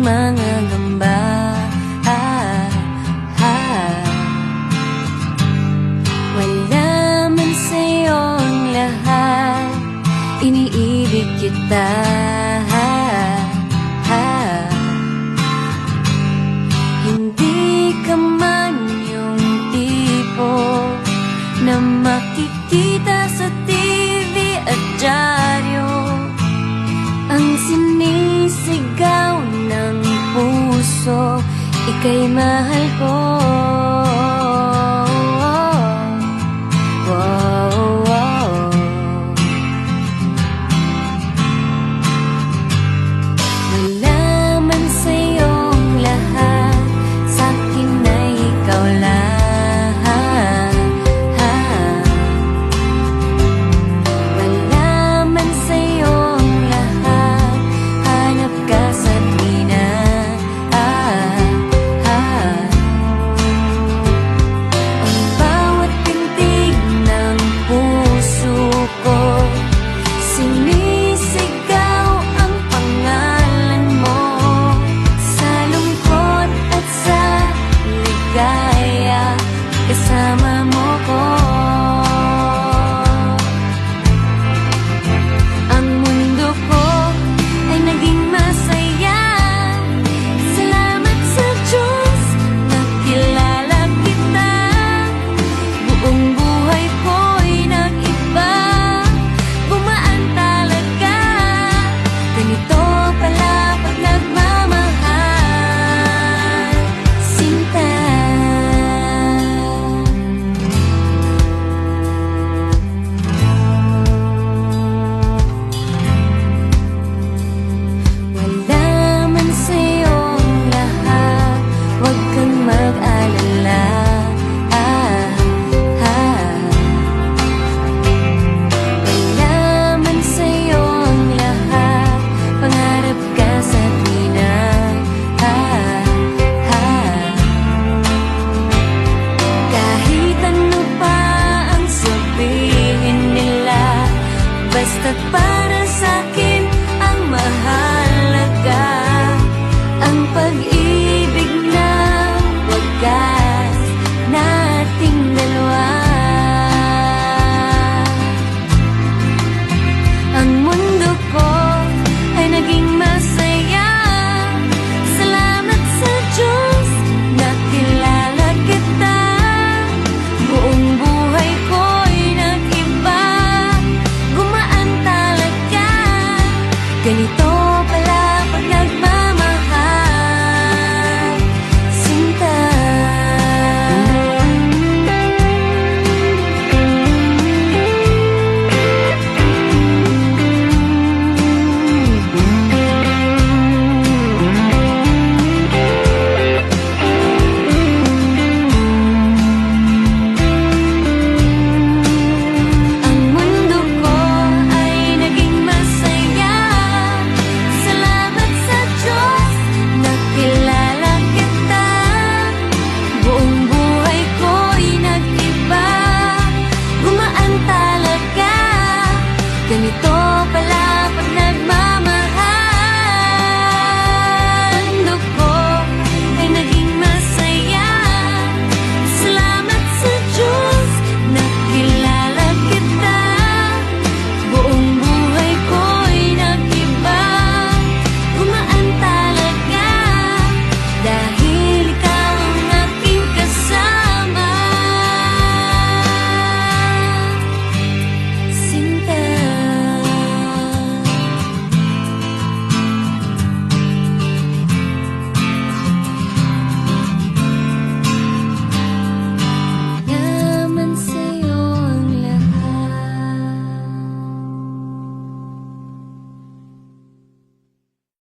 mga gamba ah, ah. Wala man sa'yo ang lahat Iniibig kita y quema alcohol. Kasama mo ko. Và